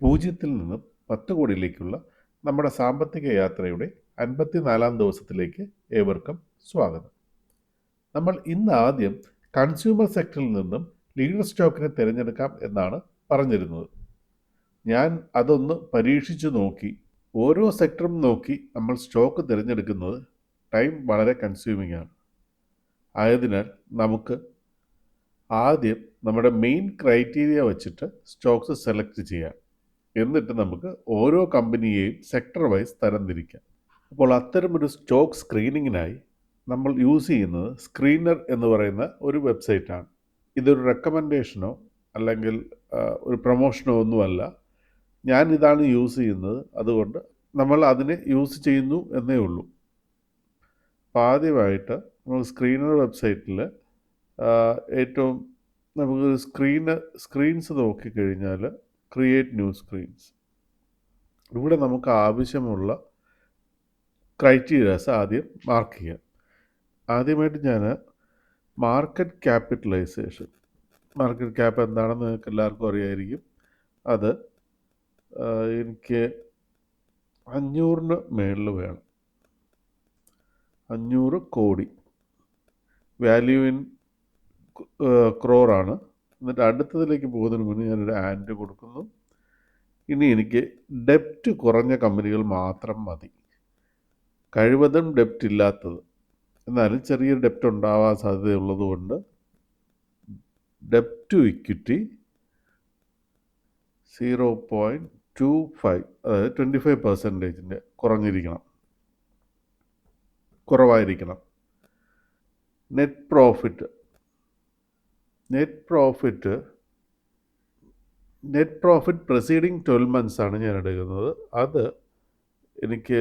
പൂജ്യത്തിൽ നിന്ന് പത്ത് കോടിയിലേക്കുള്ള നമ്മുടെ സാമ്പത്തിക യാത്രയുടെ അൻപത്തിനാലാം ദിവസത്തിലേക്ക് ഏവർക്കും സ്വാഗതം. നമ്മൾ ഇന്ന് ആദ്യം കൺസ്യൂമർ സെക്ടറിൽ നിന്നും ലീഡർ സ്റ്റോക്കിനെ തിരഞ്ഞെടുക്കാം എന്നാണ് പറഞ്ഞിരുന്നത്. ഞാൻ അതൊന്ന് പരീക്ഷിച്ചു നോക്കി ഓരോ സെക്ടറും നോക്കി നമ്മൾ സ്റ്റോക്ക് തിരഞ്ഞെടുക്കുന്നത് ടൈം വളരെ കൺസ്യൂമിംഗ് ആണ്. ആയതിനാൽ നമുക്ക് ആദ്യം നമ്മുടെ മെയിൻ ക്രൈറ്റീരിയ വച്ചിട്ട് സ്റ്റോക്സ് സെലക്ട് ചെയ്യാം. എന്നിട്ട് നമുക്ക് ഓരോ കമ്പനിയെയും സെക്ടർ വൈസ് തരംതിരിക്കാം. അപ്പോൾ അത്തരമൊരു സ്റ്റോക്ക് സ്ക്രീനിങ്ങിനായി നമ്മൾ യൂസ് ചെയ്യുന്നത് സ്ക്രീനർ എന്ന് പറയുന്ന ഒരു വെബ്സൈറ്റാണ് ഇതൊരു റെക്കമെൻഡേഷനോ അല്ലെങ്കിൽ ഒരു പ്രൊമോഷനോ ഒന്നുമല്ല. ഞാൻ ഇതാണ് യൂസ് ചെയ്യുന്നത്. അതുകൊണ്ട് നമ്മൾ അതിനെ യൂസ് ചെയ്യുന്നു എന്നേ ഉള്ളൂ. അപ്പോൾ ആദ്യമായിട്ട് നമ്മൾ സ്ക്രീനർ വെബ്സൈറ്റിൽ ഏറ്റവും നമുക്ക് സ്ക്രീന് സ്ക്രീൻസ് നോക്കിക്കഴിഞ്ഞാൽ ക്രിയേറ്റ് ന്യൂ സ്ക്രീൻസ് ഇവിടെ നമുക്ക് ആവശ്യമുള്ള ക്രൈറ്റീരിയാസ് ആദ്യം മാർക്ക് ചെയ്യാം. ആദ്യമായിട്ട് ഞാൻ മാർക്കറ്റ് ക്യാപിറ്റലൈസേഷൻ മാർക്കറ്റ് ക്യാപ്പ് എന്താണെന്ന് നിങ്ങൾക്ക് എല്ലാവർക്കും അറിയായിരിക്കും. അത് എനിക്ക് അഞ്ഞൂറിന് മേളിൽ വേണം. അഞ്ഞൂറ് കോടി. വാല്യൂ ഇൻ ക്രോറാണ് എന്നിട്ട് അടുത്തതിലേക്ക് പോകുന്നതിന് മുന്നേ ഞാനൊരു ആൻഡ് കൊടുക്കുന്നു. ഇനി എനിക്ക് ഡെപ്റ്റ് കുറഞ്ഞ കമ്പനികൾ മാത്രം മതി. കഴിവതും ഡെപ്റ്റ് ഇല്ലാത്തത്. എന്നാലും ചെറിയൊരു ഡെപ്റ്റ് ഉണ്ടാവാൻ സാധ്യതയുള്ളത് കൊണ്ട് ഡെപ്റ്റ് to equity zero point two five അതായത് ട്വന്റി ഫൈവ് പെർസെന്റേജിന്റെ കുറഞ്ഞിരിക്കണം. കുറവായിരിക്കണം. Net profit net profit net profit preceding twelve മന്ത്സാണ് ഞാൻ എടുക്കുന്നത്. അത് എനിക്ക്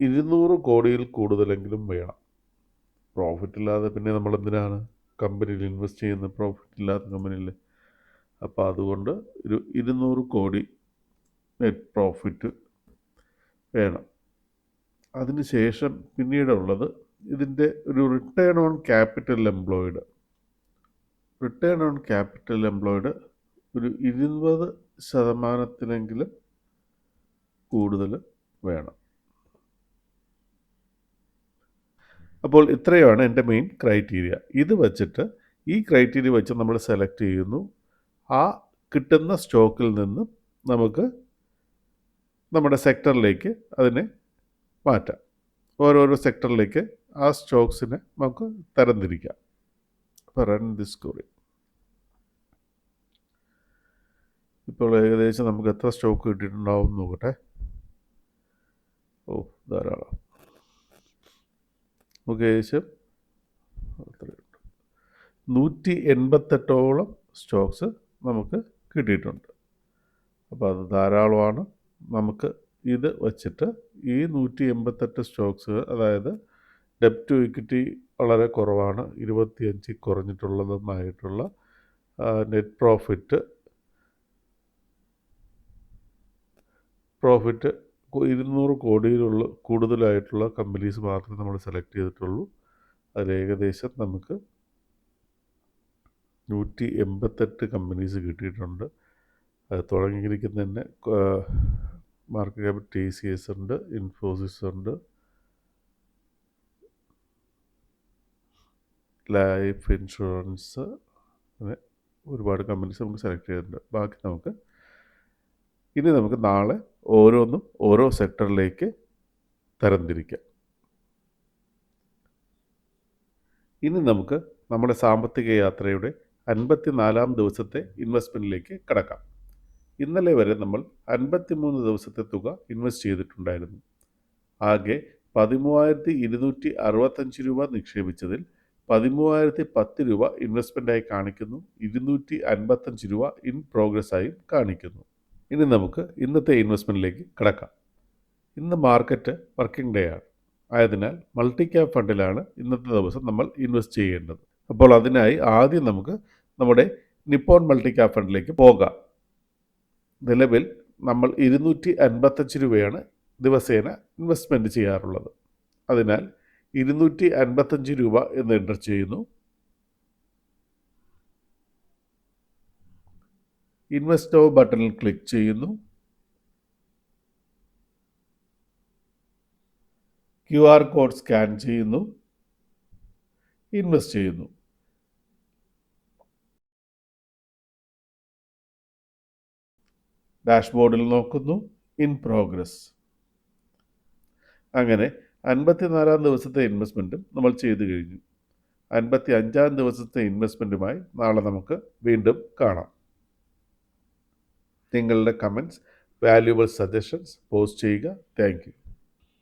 ഇരുന്നൂറ് കോടിയിൽ കൂടുതലെങ്കിലും വേണം. പ്രോഫിറ്റ് ഇല്ലാതെ പിന്നെ നമ്മൾ എന്തിനാണ്? കമ്പനിയിൽ ഇൻവെസ്റ്റ് ചെയ്യുന്നത് പ്രോഫിറ്റ് ഇല്ലാത്ത കമ്പനിയിൽ അപ്പോൾ അതുകൊണ്ട് ഒരു ഇരുന്നൂറ് കോടി നെറ്റ് പ്രോഫിറ്റ് വേണം. അതിന് ശേഷം പിന്നീടുള്ളത് ഇതിന്റെ ഒരു return on capital employed return on capital employed ഒരു ഇരുപത് ശതമാനത്തിനെങ്കിലും കൂടുതൽ വേണം. അപ്പോൾ ഇത്രയാണ് എന്റെ മെയിൻ ക്രൈറ്റീരിയ ഇത് വച്ചിട്ട് ഈ ക്രൈറ്റീരിയ വെച്ച് നമ്മൾ സെലക്ട് ചെയ്യുന്നു. ആ കിട്ടുന്ന സ്റ്റോക്കിൽ നിന്ന് നമുക്ക് നമ്മുടെ സെക്ടറിലേക്ക് അതിനെ മാറ്റാം. ഓരോരോ സെക്ടറിലേക്ക് ആ സ്റ്റോക്സിനെ നമുക്ക് തരംതിരിക്കാം. ദിസ് സ്റ്റോറി ഇപ്പോൾ ഏകദേശം നമുക്ക് എത്ര സ്റ്റോക്ക് കിട്ടിയിട്ടുണ്ടാവും നോക്കട്ടെ. ഓ ധാരാളം. നമുക്ക് ഏകദേശം എത്രയുണ്ട് നൂറ്റി എൺപത്തെട്ടോളം സ്റ്റോക്സ് നമുക്ക് കിട്ടിയിട്ടുണ്ട്. അപ്പോൾ അത് ധാരാളമാണ്. നമുക്ക് ഇത് വച്ചിട്ട് ഈ നൂറ്റി എൺപത്തെട്ട് സ്റ്റോക്സ് അതായത് ഡെപ്റ്റ് ടു ഇക്വിറ്റി വളരെ കുറവാണ്. ഇരുപത്തിയഞ്ച് കുറഞ്ഞിട്ടുള്ളതുമായിട്ടുള്ള നെറ്റ് പ്രോഫിറ്റ് പ്രോഫിറ്റ് ഇരുന്നൂറ് കോടിയിലുള്ള കൂടുതലായിട്ടുള്ള കമ്പനീസ് മാത്രമേ നമ്മൾ സെലക്ട് ചെയ്തിട്ടുള്ളൂ. അതിൽ ഏകദേശം നമുക്ക് നൂറ്റി എൺപത്തെട്ട് കമ്പനീസ് കിട്ടിയിട്ടുണ്ട്. തുടങ്ങിയിരിക്കുന്ന തന്നെ മാർക്കറ്റ് ടി സി എസ് ഉണ്ട് ഇൻഫോസിസ് ഉണ്ട് ലൈഫ് ഇൻഷുറൻസ് അങ്ങനെ ഒരുപാട് കമ്പനീസ് നമുക്ക് സെലക്ട് ചെയ്തിട്ടുണ്ട്. ബാക്കി നമുക്ക് ഇനി നമുക്ക് നാളെ ഓരോന്നും ഓരോ സെക്ടറിലേക്ക് തരംതിരിക്കാം. ഇനി നമുക്ക് നമ്മുടെ സാമ്പത്തിക യാത്രയുടെ അൻപത്തിനാലാം ദിവസത്തെ ഇൻവെസ്റ്റ്മെന്റിലേക്ക് കടക്കാം. ഇന്നലെ വരെ നമ്മൾ അൻപത്തിമൂന്ന് ദിവസത്തെ തുക ഇൻവെസ്റ്റ് ചെയ്തിട്ടുണ്ടായിരുന്നു. ആകെ പതിമൂവായിരത്തി ഇരുന്നൂറ്റി അറുപത്തഞ്ച് രൂപ നിക്ഷേപിച്ചതിൽ പതിമൂവായിരത്തി പത്ത് രൂപ ഇൻവെസ്റ്റ്മെന്റായി കാണിക്കുന്നു. ഇരുന്നൂറ്റി അൻപത്തഞ്ച് രൂപ ഇൻ പ്രോഗ്രസ് ആയും കാണിക്കുന്നു. ഇനി നമുക്ക് ഇന്നത്തെ ഇൻവെസ്റ്റ്മെന്റിലേക്ക് കിടക്കാം. ഇന്ന് മാർക്കറ്റ് വർക്കിംഗ് ഡേ ആണ്. ആയതിനാൽ മൾട്ടി ക്യാപ് ഫണ്ടിലാണ് ഇന്നത്തെ ദിവസം നമ്മൾ ഇൻവെസ്റ്റ് ചെയ്യേണ്ടത്. അപ്പോൾ അതിനായി ആദ്യം നമുക്ക് നമ്മുടെ നിപ്പോൺ മൾട്ടി ക്യാപ് ഫണ്ടിലേക്ക് പോകാം. നിലവിൽ നമ്മൾ ഇരുന്നൂറ്റി അൻപത്തഞ്ച് രൂപയാണ് ദിവസേന ഇൻവെസ്റ്റ്മെന്റ് ചെയ്യാറുള്ളത്. അതിനാൽ ഇരുന്നൂറ്റി അൻപത്തഞ്ച് രൂപ എന്ന് എന്റർ ചെയ്യുന്നു. ഇൻവെസ്റ്റ് ബട്ടണിൽ ക്ലിക്ക് ചെയ്യുന്നു. ക്യു ആർ കോഡ് സ്കാൻ ചെയ്യുന്നു. ഇൻവെസ്റ്റ് ചെയ്യുന്നു. ഡാഷ്ബോർഡിൽ നോക്കുന്നു. In progress. അങ്ങനെ അൻപത്തിനാലാം ദിവസത്തെ ഇൻവെസ്റ്റ്മെന്റും നമ്മൾ ചെയ്തു കഴിഞ്ഞു. അൻപത്തി അഞ്ചാം ദിവസത്തെ ഇൻവെസ്റ്റ്മെന്റുമായി നാളെ നമുക്ക് വീണ്ടും കാണാം. നിങ്ങളുടെ കമന്റ്സ് വാല്യുബിൾ സജഷൻസ് പോസ്റ്റ് ചെയ്യുക. താങ്ക്